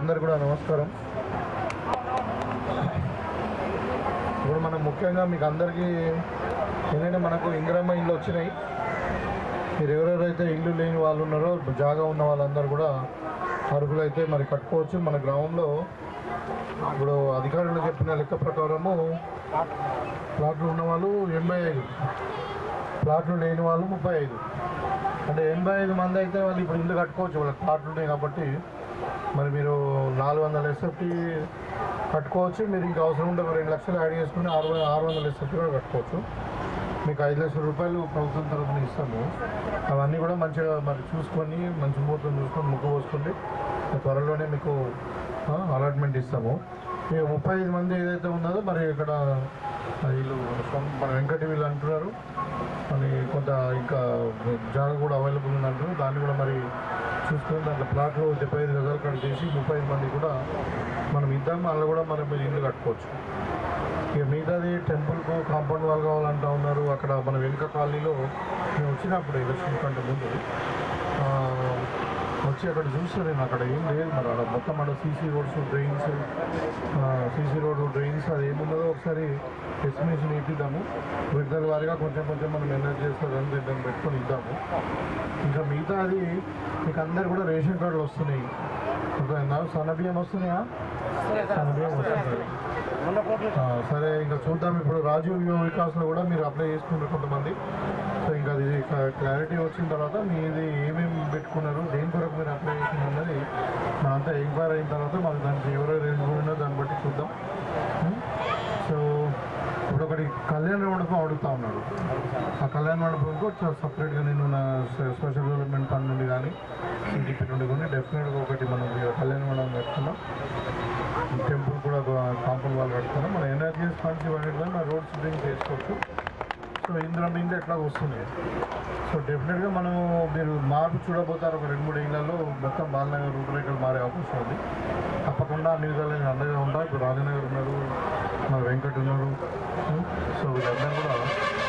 అందరు కూడా నమస్కారం. ఇప్పుడు మనం ముఖ్యంగా మీకు అందరికీ ఏంటంటే మనకు ఇందిరమ్మ ఇల్లు వచ్చినాయి. మీరు ఎవరెవరైతే ఇల్లు లేని వాళ్ళు ఉన్నారో జాగా ఉన్న వాళ్ళందరూ కూడా అర్హులైతే మరి కట్టుకోవచ్చు. మన గ్రామంలో ఇప్పుడు అధికారులు చెప్పిన లెక్క ప్రకారము ప్లాట్లు ఉన్నవాళ్ళు ఎనభై ఐదు. ప్లాట్లు లేని వాళ్ళు ముప్పై ఐదు. అంటే ఎనభై ఐదు మంది అయితే వాళ్ళు ఇప్పుడు ఇల్లు కట్టుకోవచ్చు. వాళ్ళకి ప్లాట్లు ఉన్నాయి కాబట్టి మరి మీరు నాలుగు వందల ఎస్ఎఫ్టీ కట్టుకోవచ్చు. మీరు ఇంకా అవసరం ఉంటే ఒక రెండు లక్షలు యాడ్ చేసుకుని ఆరు ఆరు వందల ఎస్ఎఫ్టీ కూడా కట్టుకోవచ్చు. మీకు ఐదు లక్షల రూపాయలు ప్రభుత్వం తరఫున ఇస్తాము. అవన్నీ కూడా మంచిగా మరి చూసుకొని మంచి ముహూర్తం చూసుకొని ముగ్గు పోసుకోండి త్వరలోనే మీకు అలాట్మెంట్ ఇస్తాము. ఇక ముప్పై ఐదు మంది ఏదైతే ఉన్నదో మరి ఇక్కడ వీళ్ళు మన వెంకట వీళ్ళు అంటున్నారు. ఇంకా జాగా కూడా అవైలబుల్ ఉంది దాన్ని కూడా మరి చూసుకొని దాంట్లో ప్లాట్లు డెబ్బై ఐదు గజాలు కట్ చేసి ముప్పై ఐదు మంది కూడా మనం ఇద్దాం. అందులో కూడా మనం మీరు ఇల్లు కట్టుకోవచ్చు. ఇక మిగతాది టెంపుల్కు కాంపౌండ్ వాల్ కావాలంటా ఉన్నారు. అక్కడ మన వెనుక కాలనీలో మేము వచ్చినప్పుడు ఎలక్షన్ కంటే ముందు వచ్చి అక్కడ చూస్తే నేను అక్కడ ఏం లేదు మరి అక్కడ మొత్తం అక్కడ CC roads drains CC road drains అది ఏమున్నదో ఒకసారి ఎస్టిమేషన్ ఇప్పిద్దాము. విడుదల వారిగా కొంచెం కొంచెం మనం ఎనర్జీ చేస్తారని దాన్ని పెట్టుకొని ఇద్దాము. ఇంకా మిగతా అది మీకు అందరు కూడా రేషన్ కార్డులు వస్తున్నాయి. అర్థమైందా సన్న వస్తున్నాయా? సన్నబియ్యం వస్తున్నాయి. సరే ఇంకా చూద్దాం. ఇప్పుడు రాజీవ్ యువ వికాస్లో కూడా మీరు అప్లై చేసుకున్నారు కొంతమంది. సో ఇంకా అది క్లారిటీ వచ్చిన తర్వాత మీది మనంతా అయిన తర్వాత మనకి దానికి ఎవరెవరు ఎలిజిబుల్ ఉన్నారో దాన్ని బట్టి చూద్దాం. సో ఇప్పుడు ఒకటి కళ్యాణ మండపం అడుగుతా ఉన్నాడు. ఆ కళ్యాణ మండపంకు సపరేట్గా నేను నా స్పెషల్ డెవలప్మెంట్ ఫండ్ నుండి కానీ సిడిపి నుండి కానీ డెఫినెట్గా ఒకటి మనం కళ్యాణ మండపం కట్టుకున్నాం. టెంపుల్ కూడా కాంపౌండ్ వాళ్ళు కట్టుకున్నాం. మన ఎనర్జీస్ ఫండ్స్ ఇవన్నీ కూడా మన రోడ్స్ చేసుకోవచ్చు. ఇందులో మీద ఎట్లా వస్తుంది? సో డెఫినెట్గా మనం మీరు మార్పు చూడబోతారు ఒక రెండు మూడు ఏళ్ళలో మొత్తం బాలనగర్ రూపురేఖలు మారే అవకాశం ఉంది. తప్పకుండా అన్ని విధాలు నేను అండగా ఉంటా. ఇప్పుడు రాజనగర్ ఉన్నారు మన వెంకట్ ఉన్నారు. సో వీళ్ళందరూ కూడా